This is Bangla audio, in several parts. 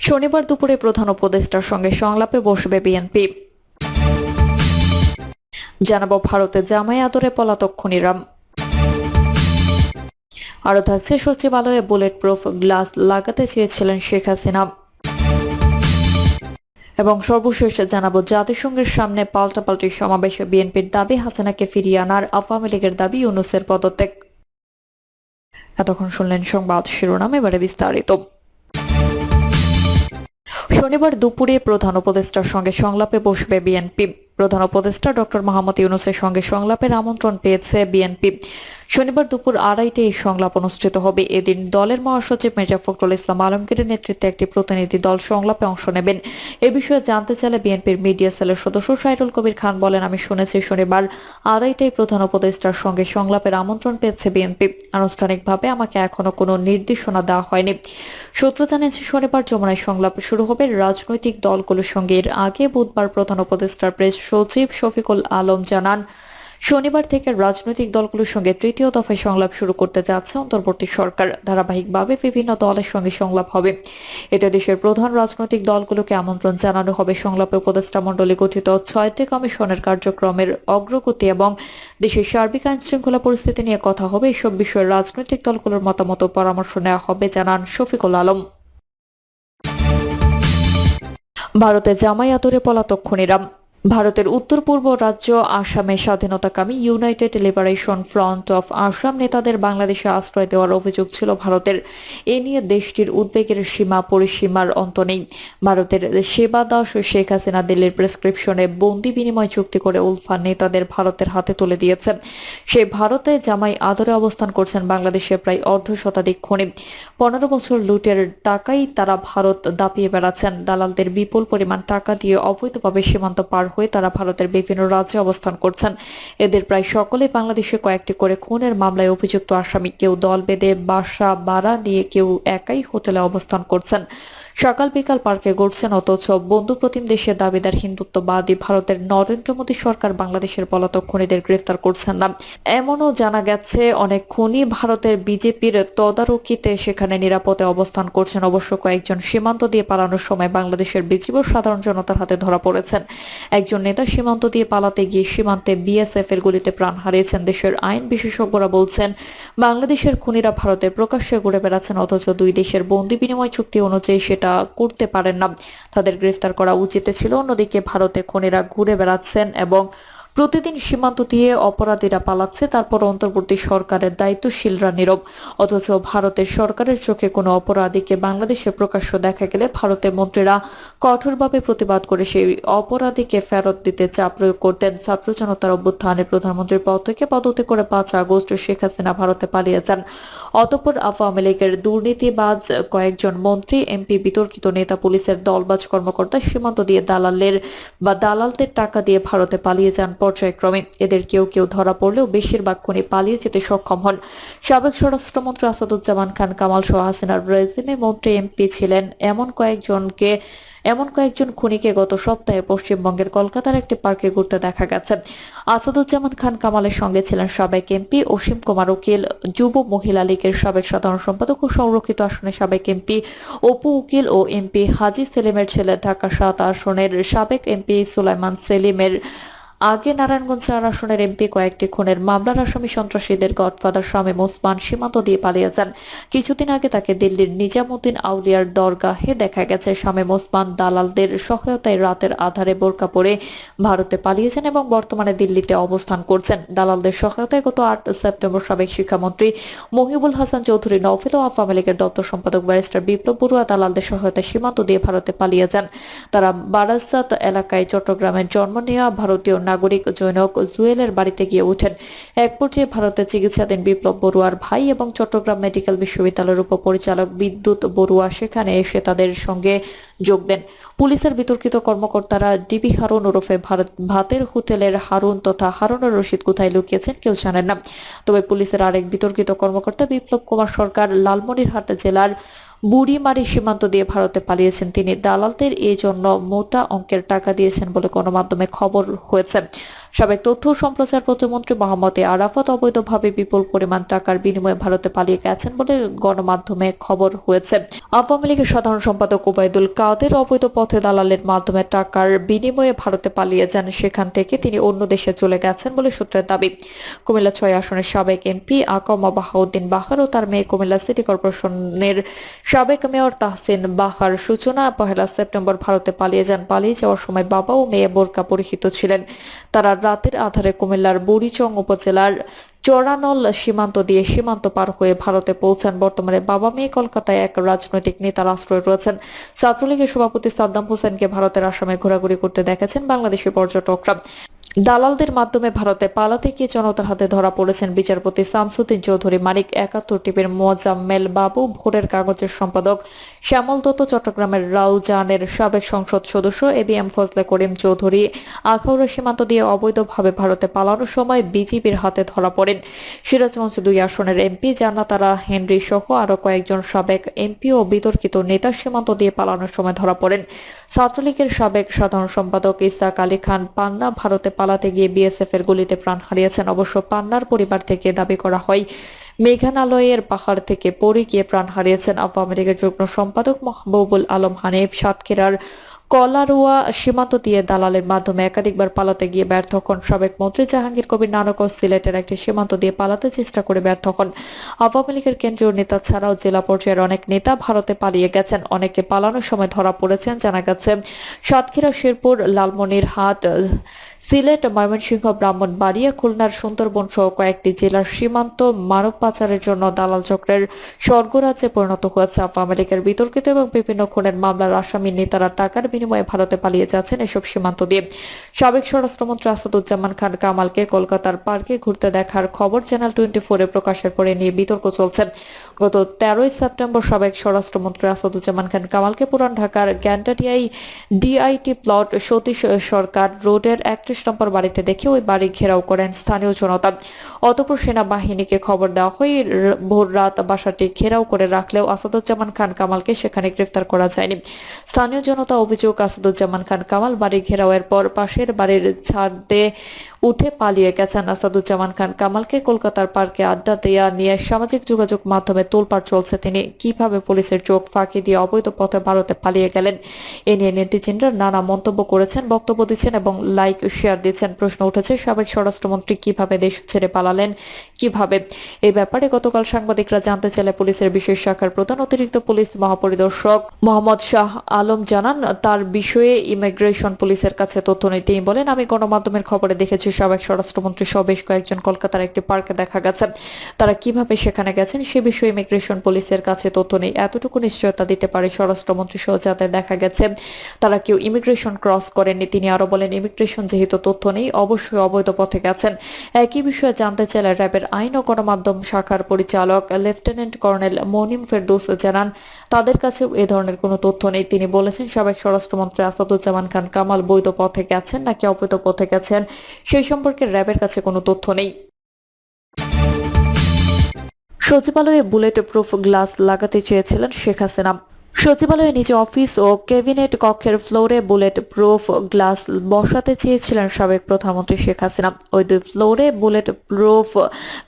শনিবার দুপুরে প্রধান উপদেষ্টার সঙ্গে সংলাপে বসবে বিএনপি। জানাব ভারতে জামাই আদরে পলাতক খুনিরাম আরও থাকছে সচিবালয়ে বুলেট প্রুফ গ্লাস লাগাতে চেয়েছিলেন শেখ হাসিনা। এবং সর্বশেষ জানাব, জাতিসংঘের সামনে পাল্টাপাল্টি সমাবেশে বিএনপির দাবি, হাসিনাকে ফিরিয়ে আনার আওয়ামী লীগের দাবি, ইউনুসের পদত্যাগ। এতক্ষণ শুনলেন সংবাদ শিরোনাম, এবারে বিস্তারিত। শনিবার দুপুরে প্রধান উপদেষ্টার সঙ্গে সংলাপে বসবে বিএনপি। প্রধান উপদেষ্টা ডক্টর মোহাম্মদ ইউনুসের সঙ্গে সংলাপের আমন্ত্রণ পেয়েছে বিএনপি। শনিবার দুপুর আড়াইটে এই সংলাপ অনুষ্ঠিত হবে। এদিন দলের মহাসচিব মির্জা ফখরুল ইসলাম আলমগীরের নেতৃত্বে একটি প্রতিনিধি দল সংলাপে অংশ নেবেন। এ বিষয়ে জানতে চাইলে বিএনপির মিডিয়া সেলের সদস্য সাইরুল কবির খান বলেন, আমি শুনেছি শনিবার আড়াইটায় প্রধান উপদেষ্টার সঙ্গে সংলাপের আমন্ত্রণ পেয়েছে বিএনপি। আনুষ্ঠানিকভাবে আমাকে এখনও কোনো নির্দেশনা দেওয়া হয়নি। সূত্র জানিয়েছে, শনিবার যমুনায় সংলাপ শুরু হবে রাজনৈতিক দলগুলোর সঙ্গে। এর আগে বুধবার প্রধান উপদেষ্টার প্রেস সচিব শফিকুল আলম জানান শনিবার থেকে রাজনৈতিক দলগুলোর সঙ্গে তৃতীয় দফায় সংলাপ শুরু করতে যাচ্ছে অন্তর্বর্তী সরকার। ধারাবাহিকভাবে বিভিন্ন দলের সঙ্গে সংলাপ হবে। এতে দেশের প্রধান রাজনৈতিক দলগুলোকে আমন্ত্রণ জানানো হবে। সংলাপে উপদেষ্টা মণ্ডলী গঠিত ছয়টি কমিশনের কার্যক্রমের অগ্রগতি এবং দেশের সার্বিক আইন শৃঙ্খলা পরিস্থিতি নিয়ে কথা হবে। এসব বিষয়ে রাজনৈতিক দলগুলোর মতামত পরামর্শ নেওয়া হবে, জানান শফিকুল আলম। ভারতে জামাই আদরে পলাতক খুনিরাম ভারতের উত্তর পূর্ব রাজ্য আসামে স্বাধীনতাকামী United Liberation Front of Assam নেতাদের বাংলাদেশে আশ্রয় দেওয়ার অভিযোগ ছিল ভারতের। এ নিয়ে দেশটির উদ্বেগের সীমা পরিসীমার অন্ত নেই। ভারতের সেবা দাস ও শেখ হাসিনা দিল্লির প্রেসক্রিপশনে বন্দি বিনিময় চুক্তি করে উলফা নেতাদের ভারতের হাতে তুলে দিয়েছে। সে ভারতে জামাই আদরে অবস্থান করছেন বাংলাদেশে প্রায় অর্ধ শতাধিক খনি। পনেরো বছর লুটের টাকাই তারা ভারত দাপিয়ে বেড়াচ্ছেন। দালালদের বিপুল পরিমাণ টাকা দিয়ে অবৈধভাবে সীমান্ত পার হয়ে তারা ভারতের বিভিন্ন রাজ্যে অবস্থান করছেন। এদের প্রায় সকলে বাংলাদেশে কয়েকটি করে খুনের মামলায় অভিযুক্ত আসামি। কেউ দল বেঁধে বাসা বাড়া নিয়ে কেউ একাই হোটেলে অবস্থান করছেন। সকাল বিকাল পার্কে ঘুরছেন অথচ বন্ধু প্রতিম দেশের দাবিদার হিন্দুত্ববাদী ভারতের নরেন্দ্র মোদী সরকার বাংলাদেশের পলাতক খুনিদের গ্রেফতার করছেন না। এমনও জানা গেছে, অনেক খুনি ভারতের বিজেপির তদারকিতে সেখানে নিরাপদে অবস্থান করছেন। অবশ্য কয়েকজন সীমান্ত দিয়ে পালানোর সময় বাংলাদেশের বিজীব সাধারণ জনতার হাতে ধরা পড়েছেন। একজন নেতা সীমান্ত দিয়ে পালাতে গিয়ে সীমান্তে বিএসএফ এর গুলিতে প্রাণ হারিয়েছেন। দেশের আইন বিশেষজ্ঞরা বলছেন, বাংলাদেশের খুনিরা ভারতে প্রকাশ্যে ঘুরে বেড়াচ্ছেন, অথচ দুই দেশের বন্দি বিনিময় চুক্তি অনুযায়ী সেটা করতে পারেন না। তাদের গ্রেফতার করা উচিত ছিল। অন্যদিকে ভারতে খুনিরা ঘুরে বেড়াচ্ছেন এবং প্রতিদিন সীমান্ত দিয়ে অপরাধীরা পালাচ্ছে, তারপর অন্তর্বর্তী সরকারের দায়িত্বশীলরা নীরব। অথচ ভারতের সরকারের চোখে কোনো অপরাধীকে বাংলাদেশে প্রকাশ্য দেখা গেলে ভারতের মন্ত্রীরা কঠোরভাবে প্রতিবাদ করে সেই অপরাধীকে ফেরত দিতে চাপ প্রয়োগ করতেন। ছাত্র জনতার অভ্যুত্থানে প্রধানমন্ত্রীর পদ থেকে পদত্যাগ করে পাঁচ আগস্ট শেখ হাসিনা ভারতে পালিয়ে যান অতঃপর আওয়ামী লীগের দুর্নীতিবাজ কয়েকজন মন্ত্রী, এমপি, বিতর্কিত নেতা, পুলিশের দলবাজ কর্মকর্তা সীমান্ত দিয়ে দালালের বা দালালদের টাকা দিয়ে ভারতে পালিয়ে যান। পর্যায়ক্রমে এদের কেউ কেউ ধরা পড়লেও বেশিরভাগ খুনি পালিয়ে যেতে সক্ষম হন। সাবেক স্বরাষ্ট্রমন্ত্রী আসাদুজ্জামান খান, কামাল সহ হাসিনার রেজিমে মন্ত্রী এমপি ছিলেন। এমন কয়েকজনকে, এমন কয়েকজন খুনিকে গত সপ্তাহে পশ্চিমবঙ্গের কলকাতার একটি পার্কে ঘুরতে দেখা গেছে। আসাদুজ্জামান খান, কামালের সঙ্গে ছিলেন সাবেক এমপি অসীম কুমার উকিল, যুব মহিলা লীগের সাবেক সাধারণ সম্পাদক ও সংরক্ষিত আসনের সাবেক এমপি অপু উকিল ও এমপি হাজি সেলিমের ছেলে ঢাকা সাত আসনের সাবেক এমপি সুলাইমান সেলিমের আগে নারায়ণগঞ্জ চার আসনের এমপি কয়েকটি খুনের মামলার আসামি সন্ত্রাসীদের গডফাদার শামীম ওসমান সীমান্ত দিয়ে পালিয়ে যান। কিছুদিন আগে তাকে দিল্লির নিজামুদ্দিন আউলিয়ার দরগাহে দেখা গেছে। শামীম ওসমান দালালদের সহায়তায় রাতের আধারে বোরকা পরে ভারতে পালিয়েছেন এবং বর্তমানে দিল্লিতে অবস্থান করছেন। দালালদের সহায়তায় গত আট সেপ্টেম্বর সাবেক শিক্ষামন্ত্রী মহিবুল হাসান চৌধুরী নওফেল ও আওয়ামী লীগের দপ্তর সম্পাদক ব্যারিস্টার বিপ্লব বড়ুয়া দালালদের সহায়তায় সীমান্ত দিয়ে ভারতে পালিয়ে যান। তারা বারাসাত এলাকায় চট্টগ্রামের জন্ম নেওয়া ভারতীয় নাগরিক জৈনক জুয়েলের বাড়িতে গিয়ে ওঠেন। এক পর্যায়ে ভারতে চিকিৎসাধীন বিপ্লব বড়ুয়ার ভাই এবং চট্টগ্রাম মেডিকেল বিশ্ববিদ্যালয়ের উপপরিচালক বিদ্যুৎ বড়ুয়া। সেখানে এসে তাদের সঙ্গে যোগ দেন। পুলিশের বিতর্কিত কর্মকর্তারা ডিবি হারুন ওরফে ভারত ভাতের হোটেলের হারুন তথা হারুনের রশিদ কোথায় লুকিয়েছেন কেউ জানেন না। তবে পুলিশের আরেক বিতর্কিত কর্মকর্তা বিপ্লব কুমার সরকার লালমনিরহাট জেলার বুড়িমারি সীমান্ত দিয়ে ভারতে পালিয়েছেন তিনি। দালালদের এই জন্য মোটা অঙ্কের টাকা দিয়েছেন বলে গণমাধ্যমে খবর হয়েছে। সাবেক তথ্য সম্প্রচার প্রতিমন্ত্রী মোহাম্মদ আরাফাত অবৈধভাবে বিপুল পরিমাণ টাকার বিনিময়ে ভারতে পালিয়ে গেছেন বলে গণমাধ্যমে খবর হয়েছে। আওয়ামী লীগের সাধারণ সম্পাদক ওবায়দুল কাদের অবৈধ পথে দালালের মাধ্যমে টাকার বিনিময়ে ভারতে পালিয়ে যান, সেখান থেকে তিনি অন্য দেশে চলে গেছেন বলে সূত্রের দাবি। কুমিল্লা ছয় আসনের সাবেক এমপি আকমা বাহাউদ্দিন বাহার ও তার মেয়ে কুমিল্লা সিটি কর্পোরেশনের সাবেক মেয়র তাহসিন বাহার সূচনা পহেলা সেপ্টেম্বর ভারতে পালিয়ে যান। পালিয়ে যাওয়ার সময় বাবা ও মেয়ে বোরকা পরিহিত ছিলেন। তারা রাতের আধারে কুমিল্লার বুড়িচং উপজেলার চোরানল সীমান্ত দিয়ে সীমান্ত পার হয়ে ভারতে পৌঁছান। বর্তমানে বাবা মেয়ে কলকাতায় এক রাজনৈতিক নেতার আশ্রয় রয়েছেন। ছাত্রলীগের সভাপতি সাদ্দাম হোসেনকে ভারতের আসামে ঘোরাঘুরি করতে দেখেছেন বাংলাদেশি পর্যটকরা। দালালদের মাধ্যমে ভারতে পালাতে গিয়ে জনতার হাতে ধরা পড়েছেন বিচারপতি শামসুদ্দিন চৌধুরী মানিক একাত্তর টিভির মোজাম্মেল বাবু ভোরের কাগজের সম্পাদক শ্যামল দত্ত চট্টগ্রামের রাউজানের সাবেক সংসদ সদস্য A B M Fazle Karim Chowdhury Akhaura সীমান্ত দিয়ে অবৈধভাবে ভারতে পালানোর সময় বিজিবির হাতে ধরা পড়েন। সিরাজগঞ্জ দুই আসনের এমপি জান্নাতারা হেনরি সহ আরও কয়েকজন সাবেক এমপি ও বিতর্কিত নেতা সীমান্ত দিয়ে পালানোর সময় ধরা পড়েন। ছাত্রলীগের সাবেক সাধারণ সম্পাদক ইসাক আলী খান পান্না ভারতে পালাতে গিয়ে বিএসএফ এর গুলিতে প্রাণ হারিয়েছেন। অবশ্য পান্নার পরিবার থেকে দাবি করা হয় মেঘানালয়ের পাহাড় থেকে পড়ে গিয়ে প্রাণ হারিয়েছেন আওয়ামী লীগের যুগ্ম সম্পাদক মাহবুবুল আলম হানিফ। সাতক্ষীরার কলারোয়া সীমান্ত দিয়ে দালালের মাধ্যমে একাধিকবার পালাতে গিয়ে ব্যর্থ হন সাবেক মন্ত্রী জাহাঙ্গীর কবির। নানক সিলেটের একটি সীমান্ত দিয়ে পালাতে চেষ্টা করে ব্যর্থ হন। আওয়ামী লীগের কেন্দ্রীয় নেতা ছাড়াও জেলা পর্যায়ের অনেক নেতা ভারতে পালিয়ে গেছেন। অনেকে পালানোর সময় ধরা পড়েছেন, জানা গেছে, সাতক্ষীরা, শেরপুর, লালমনিরহাট সিলেট ময়মনসিংহ ব্রাহ্মণবাড়িয়া খুলনার সুন্দরবন সহ কয়েকটি জেলার সীমান্ত মানব পাচারের জন্য দালাল চক্রের স্বর্গরাজ্যে পরিণত হয়েছে আওয়ামী লীগের বিতর্কিত এবং বিভিন্ন খুনের মামলার আসামি নেতারা টাকার বিনিময়ে ভারতে পালিয়ে যাচ্ছেন এসব সীমান্ত দিয়ে। সাবেক স্বরাষ্ট্রমন্ত্রী আসাদুজ্জামান খান কামালকে কলকাতার পার্কে ঘুরতে দেখার খবর চ্যানেল টোয়েন্টি ফোরে প্রকাশের পরে নিয়ে বিতর্ক চলছে। গত তেরোই সেপ্টেম্বর সাবেক স্বরাষ্ট্রমন্ত্রী আসাদুজ্জামান খান কামালকে পুরান ঢাকার গ্যান্টাটিয়াই ডিআইটি প্লট সতীশ সরকার রোডের একত্রিশ নম্বর বাড়িতে দেখে ওই বাড়ি ঘেরাও করেন স্থানীয় জনতা। অতপর সেনাবাহিনীকে খবর দেওয়া হয় ভোর রাত বাসাটি ঘেরাও করে রাখলেও আসাদুজ্জামান খান কামালকে সেখানে গ্রেফতার করা যায়নি। স্থানীয় জনতা অভিযোগ, আসাদুজ্জামান খান কামাল বাড়ি ঘেরাওয়ের পর পাশের বাড়ির ছাদ উঠে পালিয়ে গেছেন। আসাদুজ্জামান খান কামালকে কলকাতার পার্কে আড্ডা দেয়া নিয়ে সামাজিক যোগাযোগ মাধ্যমে তোলপাড় চলছে। তিনি কীভাবে পুলিশের চোখ ফাঁকি দিয়ে অবৈধ পথে ভারতে পালিয়ে গেলেন, এ নিয়ে নেটিজেনরা নানা মন্তব্য করেছেন, বক্তব্য দিচ্ছেন এবং লাইক শেয়ার দিচ্ছেন, প্রশ্ন উঠেছে, সাবেক স্বরাষ্ট্রমন্ত্রী কীভাবে দেশ ছেড়ে পালালেন, কীভাবে? এই ব্যাপারে গতকাল সাংবাদিকরা জানতে চাইলে পুলিশের বিশেষ শাখার প্রধান অতিরিক্ত পুলিশ মহাপরিদর্শক মোহাম্মদ শাহ আলম জানান, তার বিষয়ে ইমিগ্রেশন পুলিশের কাছে তথ্য নেই তিনি বলেন, আমি গণমাধ্যমের খবরে দেখেছি, সাবেক স্বরাষ্ট্রমন্ত্রী সহ বেশ কয়েকজন কলকাতার একটি পার্কে দেখা গেছে। তারা কীভাবে সেখানে গেছেন, সে বিষয়ে ইমিগ্রেশন পুলিশের কাছে তথ্য নেই। এতটুকু নিশ্চয়তা দিতে পারে স্বরাষ্ট্রমন্ত্রী সহ যাদের দেখা গেছে, তারা কেউ ইমিগ্রেশন ক্রস করেননি। তিনি আরও বলেন, ইমিগ্রেশন যেহেতু তথ্য নেই, অবশ্যই অবৈধ পথে গেছেন। একই বিষয়ে জানতে চাইলে র্যাবের আইন ও গণমাধ্যম শাখার পরিচালক লেফটেন্যান্ট কর্নেল মনিম ফেরদৌস জানান, তাদের কাছে এ ধরনের কোনো তথ্য নেই। তিনি বলেছেন, সাবেক স্বরাষ্ট্রমন্ত্রী আসাদুজ্জামান খান কামাল বৈধ পথে গেছেন নাকি অবৈধ পথে গেছেন, সেই সম্পর্কে র্যাবের কাছে কোনো তথ্য নেই। সচিবালয়ে বুলেট প্রুফ গ্লাস লাগাতে চেয়েছিলেন শেখ হাসিনা। সচিবালয়ে নিচে অফিস ও ক্যাবিনেট কক্ষের ফ্লোরে বুলেট প্রুফ গ্লাস বসাতে চেয়েছিলেন সাবেক প্রধানমন্ত্রী শেখ হাসিনা। ওই দুই ফ্লোরে বুলেট প্রুফ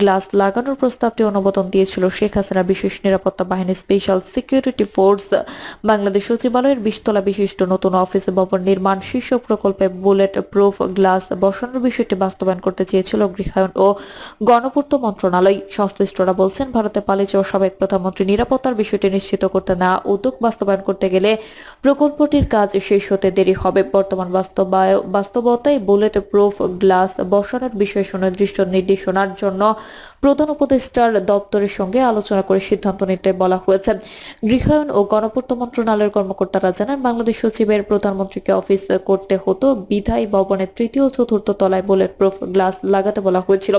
গ্লাস লাগানোর প্রস্তাবটি অনুমোদন দিয়েছিল শেখ হাসিনা বিশেষ নিরাপত্তা বাহিনী স্পেশাল সিকিউরিটি ফোর্স। বাংলাদেশ সচিবালয়ের বিশতলা বিশিষ্ট নতুন অফিস ভবন নির্মাণ শীর্ষক প্রকল্পে বুলেট প্রুফ গ্লাস বসানোর বিষয়টি বাস্তবায়ন করতে চেয়েছিল গৃহায়ন ও গণপূর্ত মন্ত্রণালয়। সংশ্লিষ্টরা বলছেন, ভারতে যাওয়া সাবেক প্রধানমন্ত্রী নিরাপত্তার বিষয়টি নিশ্চিত করতে না উদ্যোগ বাস্তবায়ন করতে গেলে প্রকল্পটির কাজ শেষ হতে দেরি হবে। বর্তমান বাস্তবতায় বুলেট প্রুফ গ্লাস বসানোর বিষয়ে সুনির্দিষ্ট নির্দেশনার জন্য প্রধান উপদেষ্টার দপ্তরের সঙ্গে আলোচনা করে সিদ্ধান্ত নিতে বলা হয়েছে। গৃহায়ন ও গণপূর্ত মন্ত্রণালয়ের কর্মকর্তারা জানান, বাংলাদেশ সচিবের প্রধানমন্ত্রীকে অফিস করতে হতো বিধায়ী ভবনের তৃতীয় চতুর্থ তলায় বুলেট প্রুফ গ্লাস লাগাতে বলা হয়েছিল।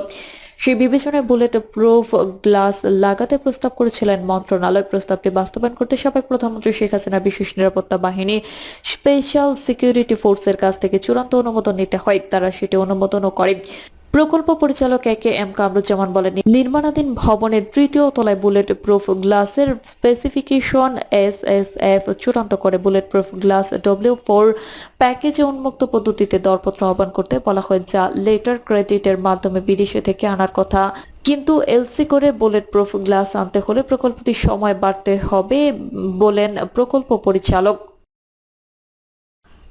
সেই বিবেচনায় বুলেট প্রুফ গ্লাস লাগাতে প্রস্তাব করেছিলেন মন্ত্রণালয়। প্রস্তাবটি বাস্তবায়ন করতে সাবেক প্রধানমন্ত্রী শেখ হাসিনা বিশেষ নিরাপত্তা বাহিনী স্পেশাল সিকিউরিটি ফোর্সের কাছ থেকে চূড়ান্ত অনুমোদন নিতে হয়। তারা সেটি অনুমোদনও করে। প্রকল্প পরিচালক এ কে এম কামরুজ্জামান বলেন, নির্মাণাধীন ভবনের তৃতীয় তলায় বুলেট প্রুফ গ্লাসের স্পেসিফিকেশন এস এস এফ চূড়ান্ত করে। Bullet proof glass W four প্যাকেজে উন্মুক্ত পদ্ধতিতে দরপত্র আহ্বান করতে বলা হয়, যা লেটার ক্রেডিটের মাধ্যমে বিদেশে থেকে আনার কথা। কিন্তু এলসি করে বুলেট প্রুফ গ্লাস আনতে হলে প্রকল্পটির সময় বাড়তে হবে বলেন প্রকল্প পরিচালক।